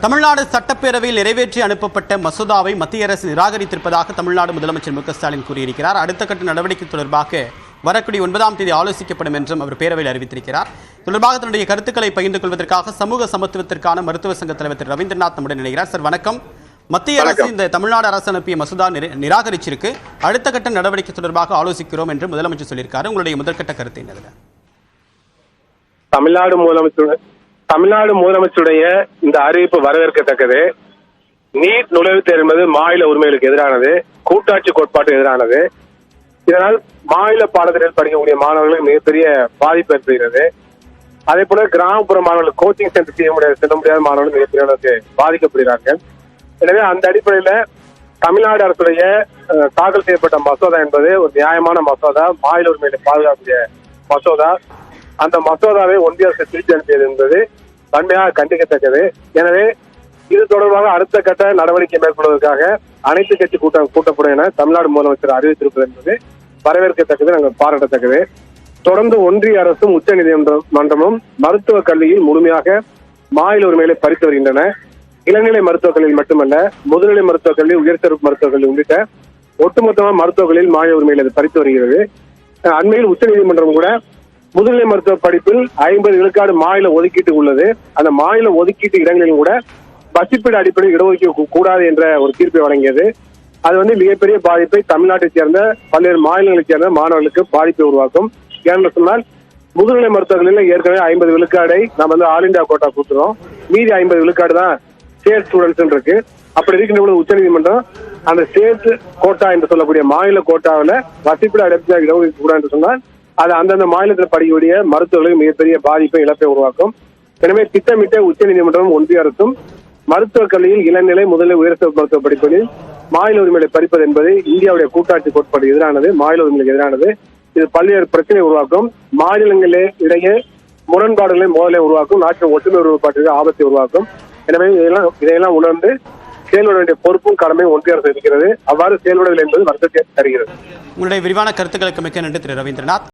தமிழ்நாடு சட்டப்பேரவையில் நிறைவேற்றி அனுப்பப்பட்ட மசோதாவை மத்திய அரசு நிராகரித்திருப்பதாக தமிழ்நாடு முதலமைச்சர் மு ஸ்டாலின் கூறியிருக்கிறார். அடுத்த கட்ட நடவடிக்கை தொடர்பாக வரக்கூடிய ஒன்பதாம் தேதி ஆலோசிக்கப்படும் என்றும் அவர் பேரவையில் அறிவித்திருக்கிறார். தொடர்பாக தன்னுடைய கருத்துக்களை பகிர்ந்து கொள்வதற்காக சமூக சமத்துவத்திற்கான மருத்துவ சங்க தலைவர் திரு ரவீந்திரநாத் நம்முடன் இணைகிறார். சார் வணக்கம். மத்திய அரசு. இந்த தமிழ்நாடு அரசு அனுப்பிய மசோதா நிர- நிராகரிச்சிருக்கு. அடுத்த கட்ட நடவடிக்கை தொடர்பாக ஆலோசிக்கிறோம் என்று முதலமைச்சர் சொல்லியிருக்காரு. உங்களுடைய முதற்கட்ட கருத்து என்னது? தமிழ்நாடு முதலமைச்சர் தமிழ்நாடு முதலமைச்சருடைய இந்த அறிவிப்பு வரவேற்கத்தக்கது. நீட் நுழைவுத் தேர்வு என்பது மாநில உரிமைகளுக்கு எதிரானது கூட்டாட்சி கோட்பாட்டுக்கு எதிரானது. இதனால் மாநில பாடத்திட்டத்தில் படிக்கக்கூடிய மாணவர்களுக்கு மிகப்பெரிய பாதிப்பு ஏற்படுகிறது. அதே போல கிராமப்புற மாணவர்கள் கோச்சிங் சென்டர் செய்ய முடியாது செல்ல முடியாத மாணவர்கள் மிகப்பெரிய அளவுக்கு பாதிக்கப்படுகிறார்கள். எனவே அந்த அடிப்படையில தமிழ்நாடு அரசுடைய அஹ், தாக்கல் செய்யப்பட்ட மசோதா என்பது ஒரு நியாயமான மசோதா. மாநில உரிமைகளை பாதுகாக்கக்கூடிய மசோதா. அந்த மசோதாவை ஒன்றிய அரசு திருச்சி அனுப்பியது என்பது வன்மையாக கண்டிக்கத்தக்கது. எனவே இது தொடர்பாக அடுத்த கட்ட நடவடிக்கை மேற்கொள்வதற்காக அனைத்து கட்சி கூட்டம் கூட்டப்படும் என தமிழ்நாடு முதலமைச்சர் அறிவித்திருப்பது என்பது வரவேற்கத்தக்கது நாங்கள் பாராட்டத்தக்கது. தொடர்ந்து ஒன்றிய அரசும் உச்ச மன்றமும் மருத்துவக் கல்வியில் முழுமையாக மாநில உரிமைகளை பறித்து வருகின்றன. இளநிலை மருத்துவக் கல்வியில் மட்டுமல்ல முதுநிலை மருத்துவக் கல்வி உயர்சிறப்பு மருத்துவக் கல்வி உள்ளிட்ட ஒட்டுமொத்தமாக மருத்துவக் கல்வியில் மாநில உரிமைகளை பறித்து வருகிறது. அண்மையில் உச்சநீதிமன்றம் கூட முதுநிலை மருத்துவ படிப்பில் ஐம்பது விழுக்காடு மாநில ஒதுக்கீட்டு உள்ளது. அந்த மாநில ஒதுக்கீட்டு இடங்களிலும் கூட வசிப்பிட அடிப்படையில் இடஒதுக்கீடு கூடாது என்ற ஒரு தீர்ப்பை வழங்கியது. அது வந்து மிகப்பெரிய பாதிப்பை தமிழ்நாட்டை சேர்ந்த பல்வேறு மாநிலங்களைச் சேர்ந்த மாணவர்களுக்கு பாதிப்பை உருவாக்கும். ஏன்னு சொன்னால் முதுநிலை மருத்துவர்களில் ஏற்கனவே ஐம்பது விழுக்காடை நம்ம வந்து ஆல் இந்தியா கோட்டா கொடுத்துறோம். மீதி ஐம்பது விழுக்காடு தான் ஸ்டேட் ஸ்டூடெண்ட்ஸ் இருக்கு. அப்படி இருக்கின்ற பொழுது உச்சநீதிமன்றம் அந்த ஸ்டேட் கோட்டா என்று சொல்லக்கூடிய மாநில கோட்டாவில் வசிப்பிட அடைப்பு இடஒதுக்கீடு கூட என்று சொன்னால் அது அந்தந்த மாநிலத்தில் படிக்கக்கூடிய மருத்துவர்களுக்கு மிகப்பெரிய பாதிப்பை இழப்பை உருவாக்கும். எனவே திட்டமிட்ட உச்சநீதிமன்றம் ஒன்றிய அரசும் மருத்துவக் கல்வியில் இளநிலை முதல்நிலை உயர்சிறப்பு மருத்துவ படிப்புகளில் மாநில உரிமைகளை பறிப்பது என்பது இந்தியாவுடைய கூட்டாட்சி கோட்பாடு எதிரானது மாநில உரிமைகளுக்கு எதிரானது. இது பல்வேறு பிரச்சனை உருவாக்கும். மாநிலங்களே இடையே முரண்பாடுகளை மோதலை உருவாக்கும். நாட்டின் ஒற்றுமை ஒருமைப்பாட்டிற்கு ஆபத்தை உருவாக்கும். எனவே இதெல்லாம் இதையெல்லாம் உணர்ந்து செயல்பட வேண்டிய பொறுப்பும் கடமையும் ஒன்றிய அரசு இருக்கிறது. அவ்வாறு செயல்படவில்லை என்பது வருத்தத்தை தருகிறது. உங்களுடைய விரிவான கருத்துக்களுக்கு மிக்க நன்றி திரு. ரவீந்திரநாத்.